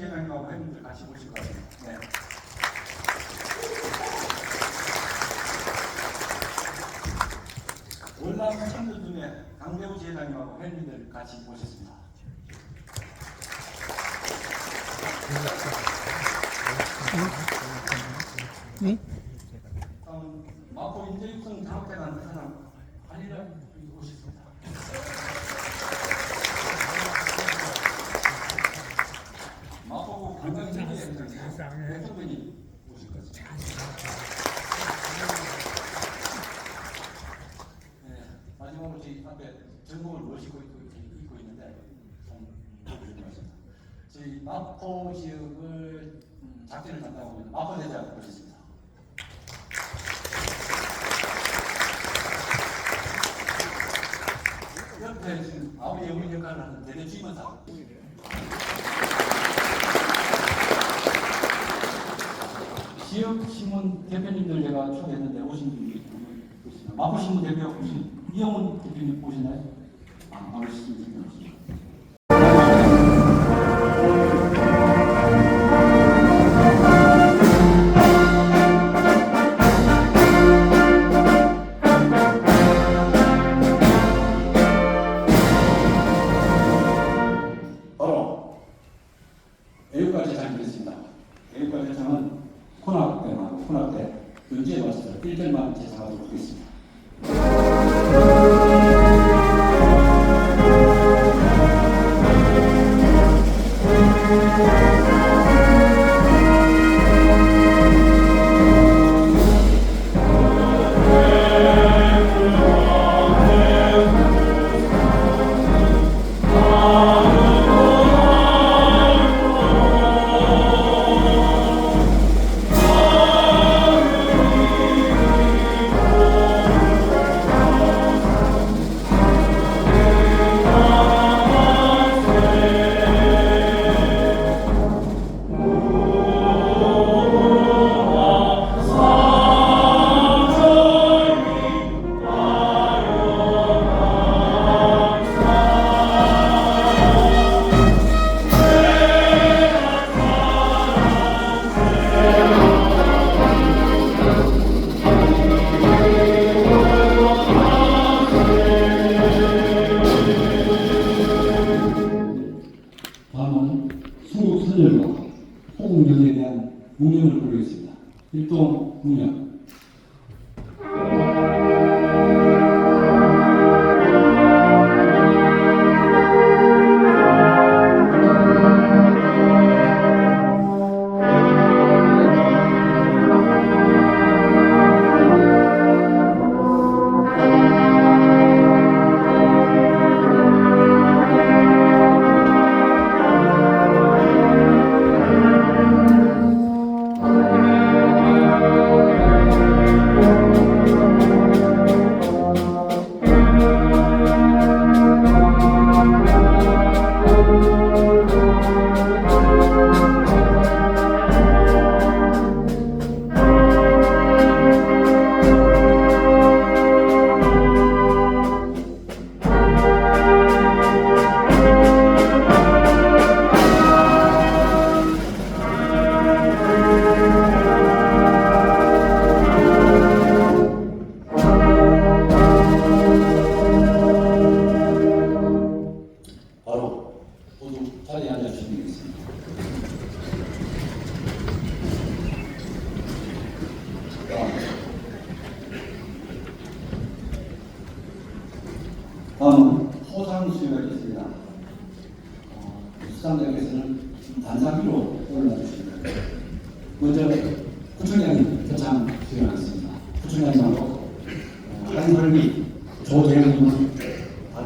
재단님하고 회원님들 같이 보실 것 같아요. 네. 월남 친구 중에 강대우 재단님하고 회원님들 같이 모셨습니다. 네? 다음 마포 인재육성 장학회관 사장 한일을 오셨습니다. 마포구 관광인재회 대통령이 오실 것입니다. 네, 마지막으로 저희 앞에 전공을 모시고 있고, 있고 있는데 좀 조심하십니다. 저희 마포 지역을 음, 작전을 담당하고 있는 마포 대장 모셨습니다. 옆에 지금 아버지 어머니 역할을 하는 대대 주임원사 지역 신문 대표님들 제가 초대했는데 오신 분이 있습니다. 마포 신문 대표 오신 이영훈 대표님 오셨나요? 아, 마포 신문 대표 1절만 제상하도록 하겠습니다.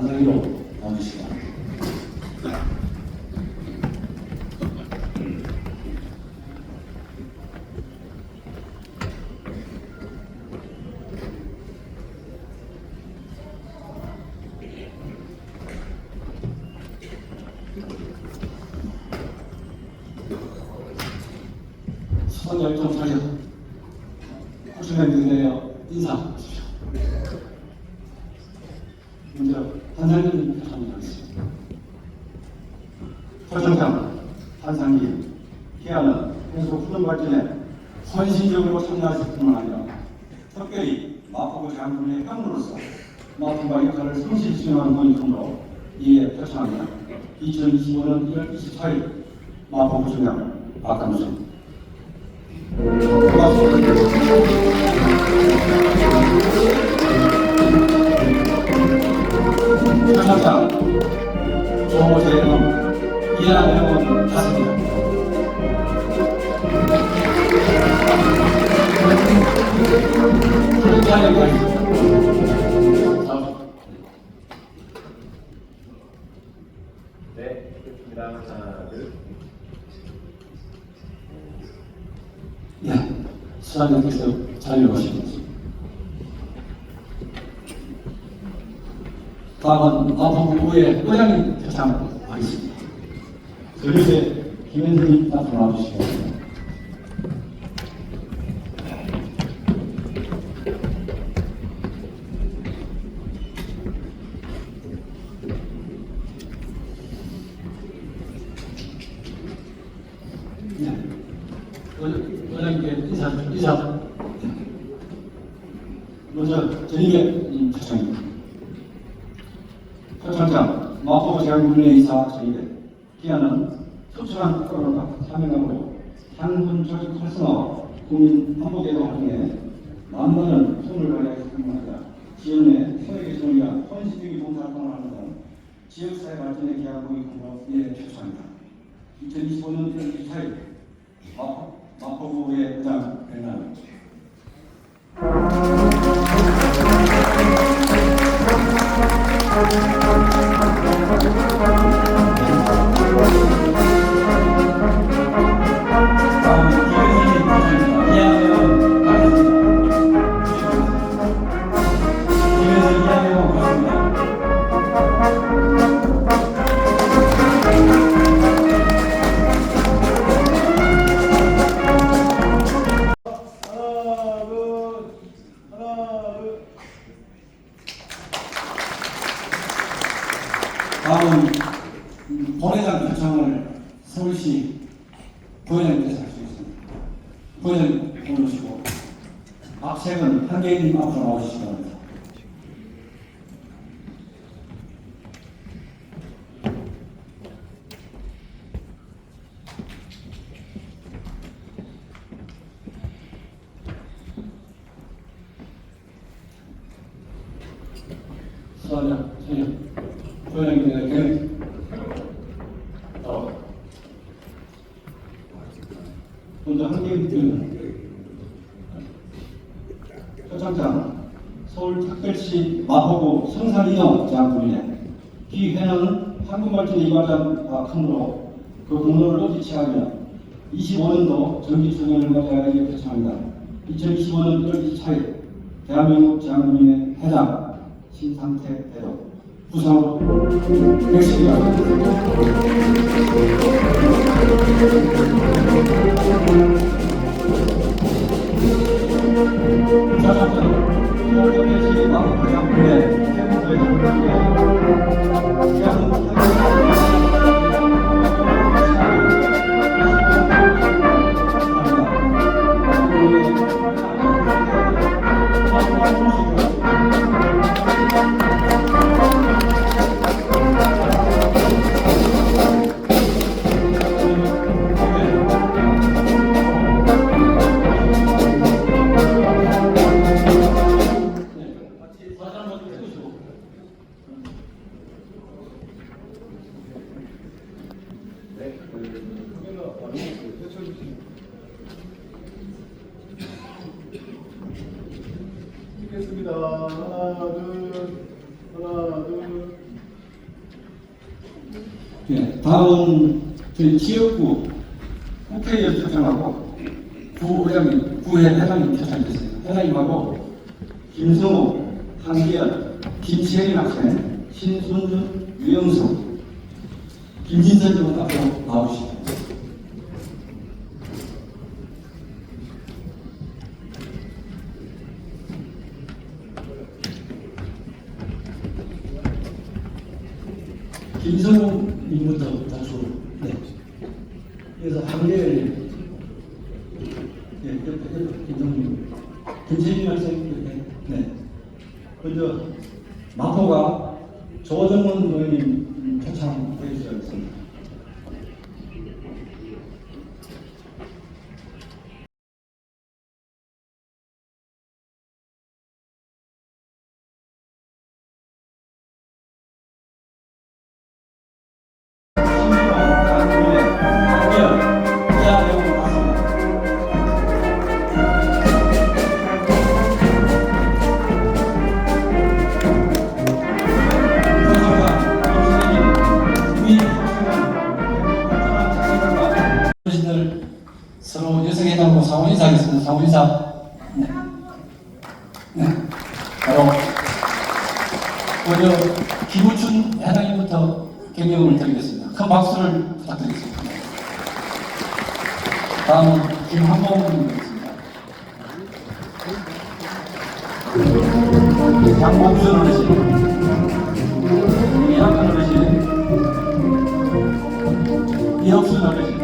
단상위로 나오시기 바랍니다. 손 열정 차려 구청장님들에요 인사하십시오. 먼저 표창을 하겠습니다. 표창장 한상기 희한은 해수 후전 발전에 헌신적으로 참여하실 뿐만 아니라 특별히 마포구 장군의 형으로서 마포구의 역할을 성실히 수행하는 분이므로 이에 표창합니다. 2025년 1월 28일 마포구 중앙 박감순 고맙습니다. 이하내원 같습니다. 자리에 가겠습니다. 네, 좋습니다. 하나, 둘. 네, 수사장께서 자리에 오십니다. 다음은 마포구의 의장님 표창하겠습니다. 그릇에 김현선님 앞으로 나와주시겠습니다. 네. 의- 의장님께 인사, 인사. 먼저 저녁에 표창입니다. 표창장 마포구 대학문의 이사 저희의 기한은 소중한 프로그램과 사명감으로 향군 조직 활성화와 국민 한복에도 활용해 만만한 손을 발휘하기 뿐만 아니라 지역 내 사회 개선을 위한 헌신적인 봉사활동을 하는 등 지역사회 발전에 기여하고 이에 표창합니다. 2025년 1월 24일 마포, 마포구의 의장 백남 다음은 음, 본회장 표창을 서울시 부회장님께서 있습니다. 부회장님 올르시고 박세근 한계인님 앞으로 나오시기 바랍니다. 수고하자. 부회장님께 어. 먼저 한계인님 표창장 서울특별시 마포구 성산인형 장군이네 이 회는 한국발전의 이과장과 크므로 그 공로를 높이치하며 25년도 정기총회를 맞이하여 표창합니다. 2025년 1월 24일 대한민국 장군인의 회장 신상태 대로 부상으로 백신이라 서울특 하나, 둘. 하나, 둘. 네, 다음은 저희 지역구 국회의원 표창하고 부회장님, 부회 회장님 표창했습니다. 회장님하고 김성호, 한기현, 김치혜린 학생, 신순준, 유영수, 김진선 등 앞으로 나오시죠. 김성호 님부터 다수 네. 그래서 한계를 네. 바로 먼저 김우춘 회장님부터 경력을 드리겠습니다. 큰 박수를 부탁드리겠습니다. 다음은 김한봉 님이겠습니다. 장봉순 어르신, 이학근 어르신, 이혁순 어르신,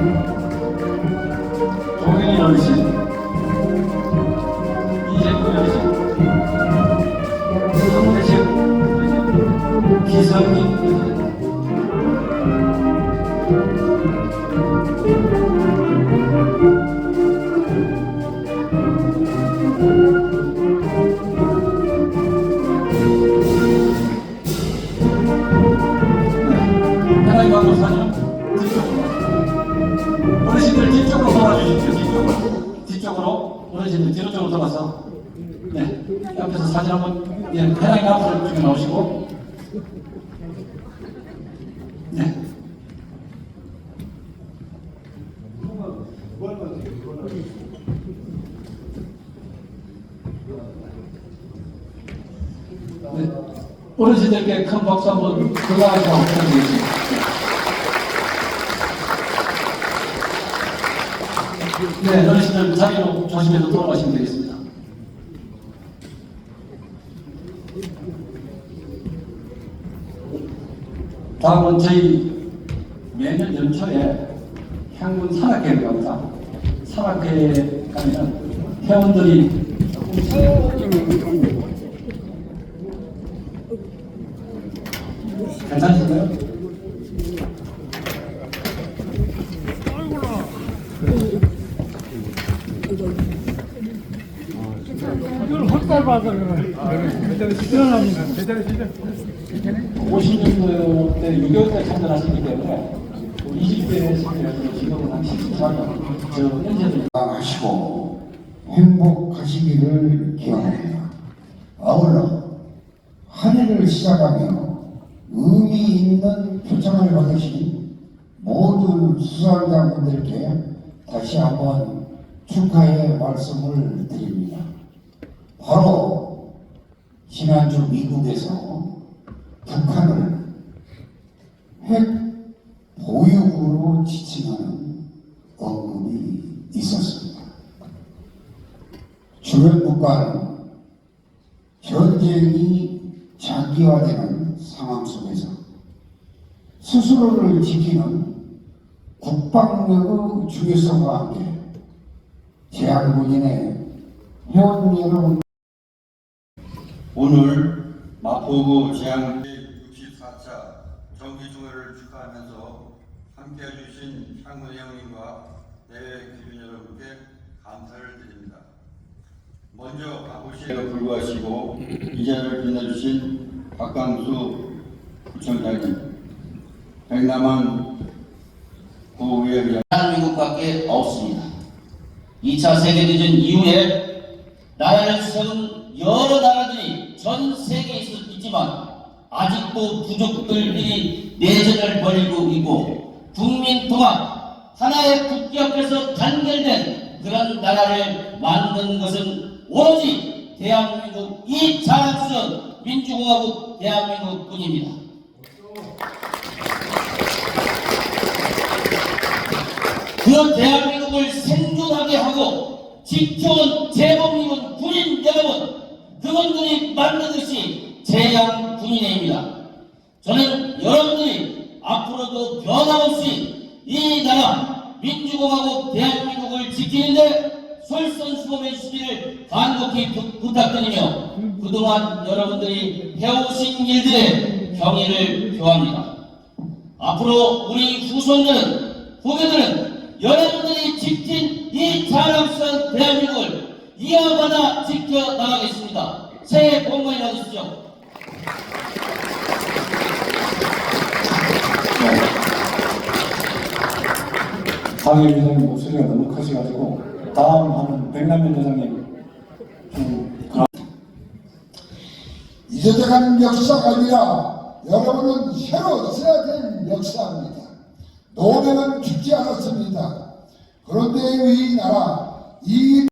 동현이 어르신, 뒤쪽으로 어르신들 뒤쪽으로 돌아주십시오 뒤쪽으로 뒤쪽으로 어르신들 뒤로 쪽으로 돌아서 네 옆에서 사진 한번 예 하나님 앞으로 쭉 나오시고 네 네. 어르신들께 큰 박수 한번 들어가서 부탁드리겠습니다. 네, 어르신들 자리로 조심해서 돌아가시면 되겠습니다. 다음은 저희 매년 연초에 향군 산악회를 갑니다. 산악회에 가면 회원들이 괜찮으신가요? 괜찮으시죠? 50년도 때 6개월 때 참전하시기 때문에 20대 참전해서 지금은 한 14년 저 현재는 건강하시고 행복하시기를 기원합니다. 아울러 한 해를 시작하며 의미 있는 표창을 받으신 모든 수상자분들께 다시 한번 축하의 말씀을 드립니다. 바로 지난주 미국에서 북한을 핵 보유국으로 지칭하는 언급이 있었습니다. 주변 국가는 전쟁이 장기화되는 상황 속에서 스스로를 지키는 국방력의 중요성과 함께 대한민국인의 회원 여러분 오늘 마포구 재앙 제64차 정기총회를 축하하면서 함께 해주신 향문 회원님과 대회 기준 여러분께 감사를 드립니다. 먼저 마포시에 불구하시고 이 자리를 빛내주신 박강수 구청장님, 백남한 구의회의장 대한민국밖에 없습니다. 2차 세계대전 이후에 나라를 세운 여러 나라들이 전 세계에 있- 있지만 아직도 부족들이 내전을 벌이고 있고 국민 통합 하나의 국기 앞에서 단결된 그런 나라를 만든 것은 오로지 대한민국 이 자랑스러운 민주공화국 대한민국 뿐입니다. 그 대한민국을 생존하게 하고 지켜온 재범입은 군인 여러분 그분들이 만든 것이 재양 군인회입니다. 저는 여러분들이 앞으로도 변함없이 이 나라 민주공화국 대한민국을 지키는데 솔선수범해 주시기를 간곡히 부, 부탁드리며 그동안 여러분들이 해오신 일들에 경의를 표합니다. 앞으로 우리 후손들은 후배들은 여러분들이 지킨 이 자랑스러운 대한민국을 이어받아 지켜나가겠습니다. 새해 복 많이 받으십시오. 상일 회장님 목소리가 너무 커져가지고 다음 하는 백남현 회장님 좀 그런 잊어져가는 역사가 아니라 여러분은 새로 써야 될 역사입니다. 노래는 죽지 않았습니다. 그런데 우리나라 이